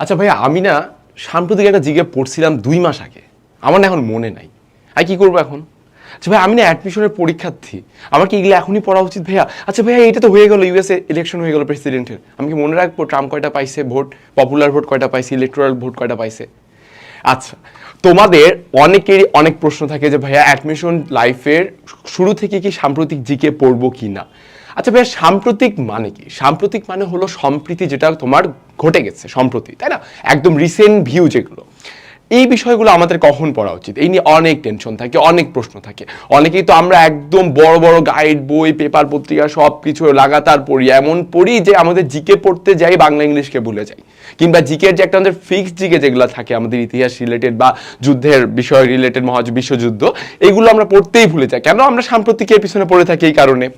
আচ্ছা ভাইয়া, আমি না সাম্প্রতিক একটা জিগে পড়ছিলাম দুই মাস আগে। আমার না এখন মনে নাই। আর কি করব এখন? আচ্ছা ভাই আমি না অ্যাডমিশনের পরীক্ষার্থী। আমার কি এগুলো এখনই পড়া উচিত ভাইয়া? আচ্ছা ভাইয়া এটা তো হয়ে গেলো ইউএসএ ইলেকশন হয়ে গেলো প্রেসিডেন্টের আমি কি মনে রাখব ট্রাম্প কয়টা পাইছে ভোট? পপুলার ভোট কয়টা পাইছে? ইলেকট্রাল ভোট কয়টা পাইছে? আচ্ছা তোমাদের অনেকেরই অনেক প্রশ্ন থাকে যে ভাইয়া অ্যাডমিশন লাইফের শুরু থেকে কি সাম্প্রতিক জিকে পড়ব কি না আচ্ছা ভাইয়া সাম্প্রতিক মানে কি? সাম্প্রতিক মানে হলো সম্প্রীতি যেটা তোমার ঘটে গেছে, সম্প্রতি, তাই না? একদম রিসেন্ট ভিউ যেগুলো। এই বিষয়গুলো আমাদের কখন পড়া উচিত? এই নিয়ে অনেক টেনশন থাকে, অনেক প্রশ্ন থাকে। অনেকেই তো আমরা একদম বড় বড় গাইড বই পেপার পত্রিকা সব কিছু লাগাতার পড়ি, এমন পড়ি যে আমাদের জিকে পড়তে যাই, বাংলা ইংলিশকে ভুলে যাই। কিংবা জিকের যে একটা আমাদের ফিক্সড জিকে যেগুলো থাকে, আমাদের ইতিহাস রিলেটেড বা যুদ্ধের বিষয় রিলেটেড মহা বিশ্বযুদ্ধ, এগুলো আমরা পড়তেই ভুলে যাই। কেন? আমরা সাম্প্রতিকের পিছনে পড়ে থাকি এই কারণে।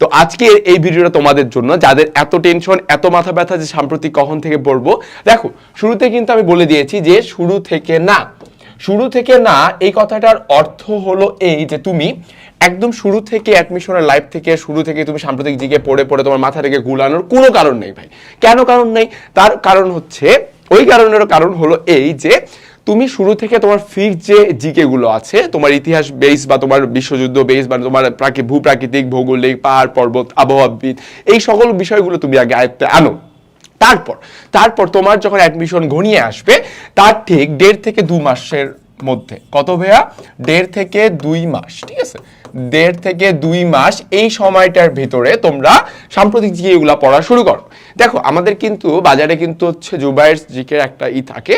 তো আজকে এই ভিডিওটা তোমাদের জন্য, যাদের এত টেনশন এত মাথা ব্যথা যে সাম্প্রতিক কখন থেকে পড়ব দেখো, শুরুতে কিন্তু আমি বলে দিয়েছি যে শুরু থেকে না। শুরু থেকে না, এই কথাটার অর্থ হলো এই যে তুমি একদম শুরু থেকে অ্যাডমিশনের লাইফ থেকে, শুরু থেকে তুমি সাম্প্রতিক দিকে পড়ে পড়ে তোমার মাথা থেকে গুলানোর কোনো কারণ নেই ভাই। কেন কারণ নেই? তার কারণ হচ্ছে, ওই কারণেরও কারণ হলো এই যে তুমি শুরু থেকে তোমার ফিক্স যে জিকে গুলো আছে, তোমার ইতিহাস বেস বা তোমার বিশ্বযুদ্ধ বেস বা তোমার প্রাকৃ ভূপ্রাকৃতিক, ভৌগোলিক, পাহাড়, পর্বত, আবহাওয়াবিদ, এই সকল বিষয়গুলো তুমি আগে আয়ত্তে আনো। তারপর তারপর তোমার যখন অ্যাডমিশন ঘনিয়ে আসবে, তার ঠিক দেড় থেকে দু মাসের মধ্যে। কত ভেয়া দেড় থেকে দুই মাস, ঠিক আছে? দেড় থেকে দুই মাস এই সময়টার ভিতরে তোমরা সাম্প্রতিক জিকে এগুলা পড়া শুরু করো। দেখো, আমাদের কিন্তু বাজারে কিন্তু হচ্ছে জুবাইয়ের জিকের একটা ই থাকে,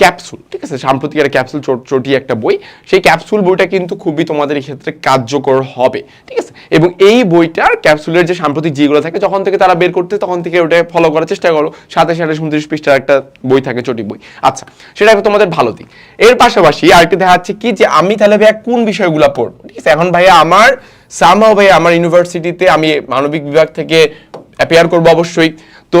ক্যাপসুল, ঠিক আছে? সাম্প্রতিক একটা ক্যাপসুল চটি একটা বই। সেই ক্যাপসুল বইটা কিন্তু খুবই তোমাদের এই ক্ষেত্রে কার্যকর হবে, ঠিক আছে? এবং এই বইটার ক্যাপসুলের যে সাম্প্রতিক যেগুলো থাকে, যখন থেকে তারা বের করতে, তখন থেকে ওটা ফলো করার চেষ্টা করো। সাথে সাথে উনত্রিশ পৃষ্ঠার একটা বই থাকে, চটি বই। আচ্ছা সেটা তোমাদের ভালো দিক। এর পাশাপাশি আরেকটি দেখা যাচ্ছে কি যে আমি তাহলে ভাইয়া কোন বিষয়গুলো পড়ব, ঠিক আছে? এখন ভাইয়া আমার সামহাও ভাইয়া আমার ইউনিভার্সিটিতে আমি মানবিক বিভাগ থেকে অ্যাপিয়ার করব অবশ্যই। তো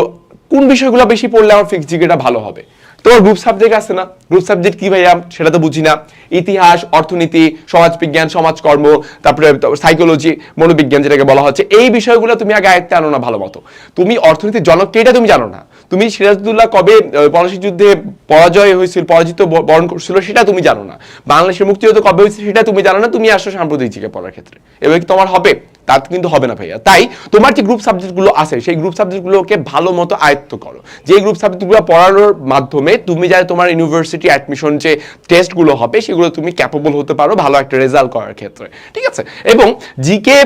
কোন বিষয়গুলো বেশি পড়লে আমার ফিক্স জিকেটা ভালো হবে? তোমার গ্রুপ সাবজেক্ট আছে না? গ্রুপ সাবজেক্ট কি ভাইয়া? সেটা তো বুঝি না। ইতিহাস, অর্থনীতি, সমাজবিজ্ঞান, সমাজকর্ম, তারপরে সাইকোলজি মনোবিজ্ঞান যেটাকে বলা হচ্ছে, এই বিষয়গুলো তুমি আগে আয়ত্তে আনো না ভালো মতো। তুমি অর্থনীতির জনক কে এটা তুমি জানো না। তুমি সিরাজদুল্লাহ কবে পলাশী যুদ্ধে পরাজয় হয়েছিল, পরাজিত বরণ করছিল সেটা তুমি জানো না। বাংলাদেশের মুক্তিযুদ্ধ কবে হয়েছিল সেটা তুমি জানো না। তুমি আসো সাম্প্রতিক জিকে পড়ার ক্ষেত্রে। এবার কি তোমার হবে? তার কিন্তু হবে না ভাইয়া। তাই তোমার যে গ্রুপ সাবজেক্টগুলো আছে, সেই গ্রুপ সাবজেক্টগুলোকে ভালো মতো আয়ত্ত করো। যে গ্রুপ সাবজেক্টগুলো পড়ানোর মাধ্যমে তুমি যাতে তোমার ইউনিভার্সিটি অ্যাডমিশন যে টেস্টগুলো হবে, সেগুলো তুমি ক্যাপেবল হতে পারো ভালো একটা রেজাল্ট করার ক্ষেত্রে। ঠিক আছে? এবং জিকে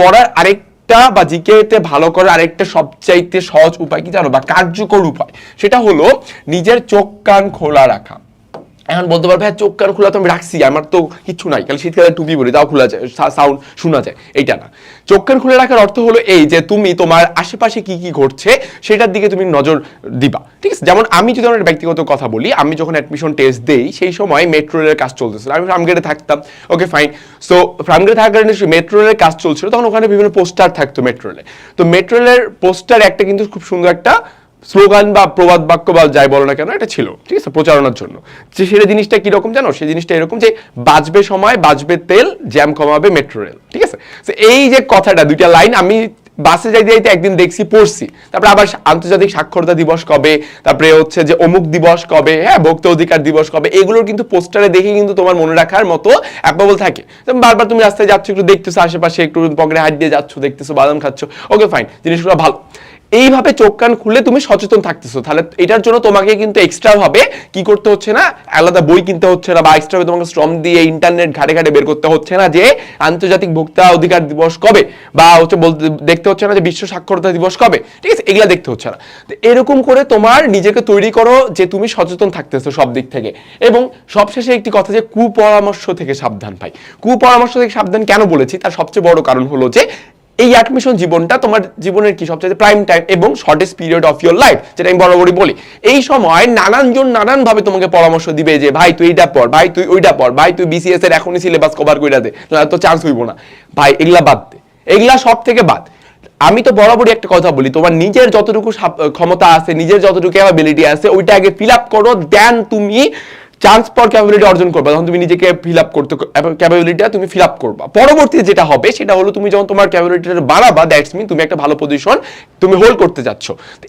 পড়ার আরেক বা জিকেতে ভালো করার আরেকটা সবচাইতে সহজ উপায় কি জানো? বা কার্যকর উপায়। সেটা হলো নিজের চোখ কান খোলা রাখা। এখন বলতে পারবে হ্যাঁ চোখ কান খোলা তো আমি রাখছি, আমার তো কিছু নাই। কারণ শীতকালে টুপি পরি, তাও খোলা যায় সাউন্ড শোনা যায়, এইটা না। চোখ কান খুলে রাখার অর্থ হলো এই যে তুমি তোমার আশেপাশে কি কি ঘটছে, সেটার দিকে তুমি নজর দিবা। ঠিক আছে? যেমন আমি যদি আমার ব্যক্তিগত কথা বলি, আমি যখন অ্যাডমিশন টেস্ট দেই, সেই সময় মেট্রো রেলের কাজ চলতেছিল। আমি ফার্মগেটে থাকতাম ওকে ফাইন সো ফার্মগেটে থাকার কারণে মেট্রো রেলের কাজ চলছিল, তখন ওখানে বিভিন্ন পোস্টার থাকতো মেট্রো রেলে তো মেট্রো রেলের পোস্টার একটা কিন্তু খুব সুন্দর একটা স্লোগান বা প্রবাদ বাক্য বা যাই বলো না কেন, এটা ছিল। ঠিক আছে? প্রচারণার জন্য। যে সেটা জিনিসটা কীরকম জানো? সেই জিনিসটা এরকম যে বাঁচবে সময় বাঁচবে তেল, জ্যাম কমাবে মেট্রো রেল ঠিক আছে? এই যে কথাটা, দুইটা লাইন আমি বাসে যাইতে যাইতে একদিন দেখছি, পড়ছি। তারপরে আবার আন্তর্জাতিক সাক্ষরতা দিবস কবে? তারপরে হচ্ছে যে অমুক দিবস কবে? হ্যাঁ ভোক্তা অধিকার দিবস কবে? এগুলোর কিন্তু পোস্টারে দেখে কিন্তু তোমার মনে রাখার মতো অ্যাপেবল থাকে। বারবার তুমি রাস্তায় যাচ্ছ, একটু দেখতেছো আশেপাশে, একটু পকেটে হাত দিয়ে যাচ্ছ, দেখতেছো, বাদাম খাচ্ছ। ওকে ফাইন জিনিসগুলো ভালো। এইভাবে চোখ কান খুলে তুমি সচেতন থাকতেছো। তাহলে এটার জন্য তোমাকে কিন্তু এক্সট্রা ভাবে কি করতে হচ্ছে না, আলাদা বই কিনতে হচ্ছে না বা এক্সট্রা তোমাকে শ্রম দিয়ে ইন্টারনেট ঘাটে ঘাটে বের করতে হচ্ছে না যে আন্তর্জাতিক ভোক্তা অধিকার দিবস কবে বা হচ্ছে বলতে, দেখতে হচ্ছে না যে বিশ্ব সাক্ষরতা দিবস কবে। ঠিক আছে, এগুলা দেখতে হচ্ছে না। তো এরকম করে তোমার নিজেকে তৈরি করো যে তুমি সচেতন থাকতেছো সব দিক থেকে। এবং সবশেষে একটি কথা যে কুপরামর্শ থেকে সাবধান ভাই। কুপরামর্শ থেকে সাবধান কেন বলেছি? তার সবচেয়ে বড় কারণ হলো যে এই অ্যাডমিশন জীবনটা তোমার জীবনের কি সবচেয়ে প্রাইম টাইম এবং shortest period of your life যেটা আমি বরাবরই বলি। এই সময় নানানজন নানান ভাবে তোমাকে পরামর্শ দিবে যে, ভাই, তুই এইটা পড়, ভাই, তুই ওইটা পড়, ভাই, তুই বিসিএস এর এখনই সিলেবাস কভার করে দে নাহলে তো চান্স হইব না। ভাই, এগুলা বাদ দে। এগুলা সব থেকে বাদ। আমি তো বরাবরই একটা কথা বলি, তোমার নিজের যতটুকু ক্ষমতা আছে, নিজের যতটুকু ক্যাপাবিলিটি আছে, ওইটা আগে ফিল আপ করো দেন তুমি চান্স পর ক্যাপাবিলিটি অর্জন করবা। তখন তুমি নিজেকে ফিল আপ করতে ক্যাপাবিলিটিটা তুমি ফিল আপ করবা। পরবর্তীতে যেটা হবে, সেটা হলো তুমি যখন তোমার ক্যাপাবিলিটিটা বাড়াবা দ্যাটস মিন তুমি একটা ভালো পজিশন তুমি হোল্ড করতে যাচ্ছ।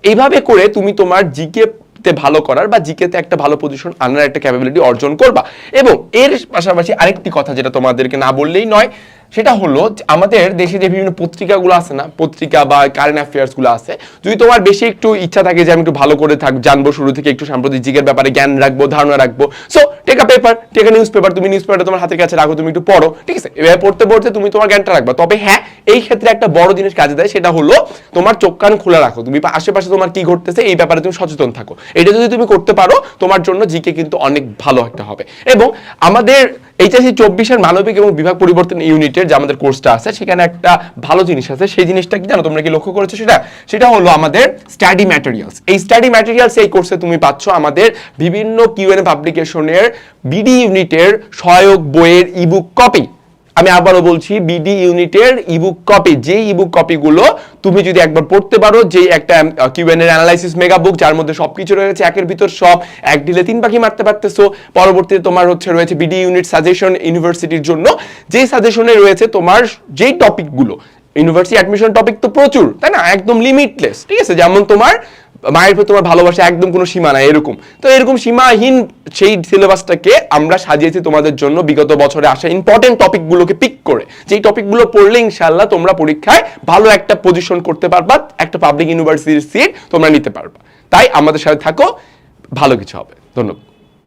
এইভাবে করে তুমি তোমার জিকে তে ভালো করার বা জিকেতে একটা ভালো পজিশন আনার একটা ক্যাপাবিলিটি অর্জন করবা। এবং এর পাশাপাশি আরেকটি কথা যেটা তোমাদেরকে না বললেই নয় সেটা হলো আমাদের দেশে যে বিভিন্ন পত্রিকাগুলো আছে না, পত্রিকা বা কারেন্ট অ্যাফেয়ার্সগুলো আছে, যদি তোমার বেশি একটু ইচ্ছা থাকে যে আমি একটু ভালো করে থাক, জানব শুরু থেকে একটু সাম্প্রতিক জিকের ব্যাপারে জ্ঞান রাখব, ধারণা রাখব। So take paper take news paper তুমি নিউজ পেপারটা তোমার হাতের কাছে রাখো, তুমি একটু পড়ো, ঠিক আছে? এভাবে পড়তে পড়তে তুমি তোমার জ্ঞানটা রাখবা। তবে হ্যাঁ এই ক্ষেত্রে একটা বড় জিনিস কাজে দেয়, সেটা হলো তোমার চোখ কান খোলা রাখো। তুমি আশেপাশে তোমার কি ঘটতেছে, এই ব্যাপারে তুমি সচেতন থাকো। এটা যদি তুমি করতে পারো, তোমার জন্য জিকে কিন্তু অনেক ভালো একটা হবে। এবং আমাদের এইচএসসি চব্বিশের মানবিক এবং বিভাগ পরিবর্তন ইউনিটের যে আমাদের কোর্সটা আছে, সেখানে একটা ভালো জিনিস আছে। সেই জিনিসটা কি জানো? তোমরা কি লক্ষ্য করেছ সেটা? সেটা হলো আমাদের স্টাডি ম্যাটেরিয়ালস। এই স্টাডি ম্যাটেরিয়ালস এই কোর্সে তুমি পাচ্ছ আমাদের বিভিন্ন কিউএন পাবলিকেশনের বিডি ইউনিটের সহায়ক বইয়ের ইবুক কপি আমি আবারও বলছি বিডি ইউনিটের ইবুক কপি যেই ইবুক কপিগুলো তুমি যদি একবার পড়তে পারো যে একটা কিউএন এর অ্যানালাইসিস মেগা বুক যার মধ্যে সবকিছু রয়েছে, একের ভিতর সব, এক ডিলে তিন পাখি মারতে পারতেছো। পরবর্তীতে তোমার হচ্ছে রয়েছে বিডি ইউনিট সাজেশন ইউনিভার্সিটির জন্য। যেই সাজেশনে রয়েছে তোমার যেই টপিকগুলো ইউনিভার্সিটি অ্যাডমিশন টপিক তো প্রচুর, তাই না? একদম লিমিটলেস ঠিক আছে? যেমন তোমার মায়ের প্রতি তোমার ভালোবাসা একদম কোনো সীমা নাই, এরকম। তো এরকম সীমাহীন সেই সিলেবাসটাকে আমরা সাজিয়েছি তোমাদের জন্য বিগত বছরে আসা ইম্পর্টেন্ট টপিকগুলোকে পিক করে। যেই টপিকগুলো পড়লে ইনশাল্লাহ তোমরা পরীক্ষায় ভালো একটা পজিশন করতে পারবা, একটা পাবলিক ইউনিভার্সিটির সিট তোমরা নিতে পারবা। তাই আমাদের সাথে থাকো, ভালো কিছু হবে। ধন্যবাদ।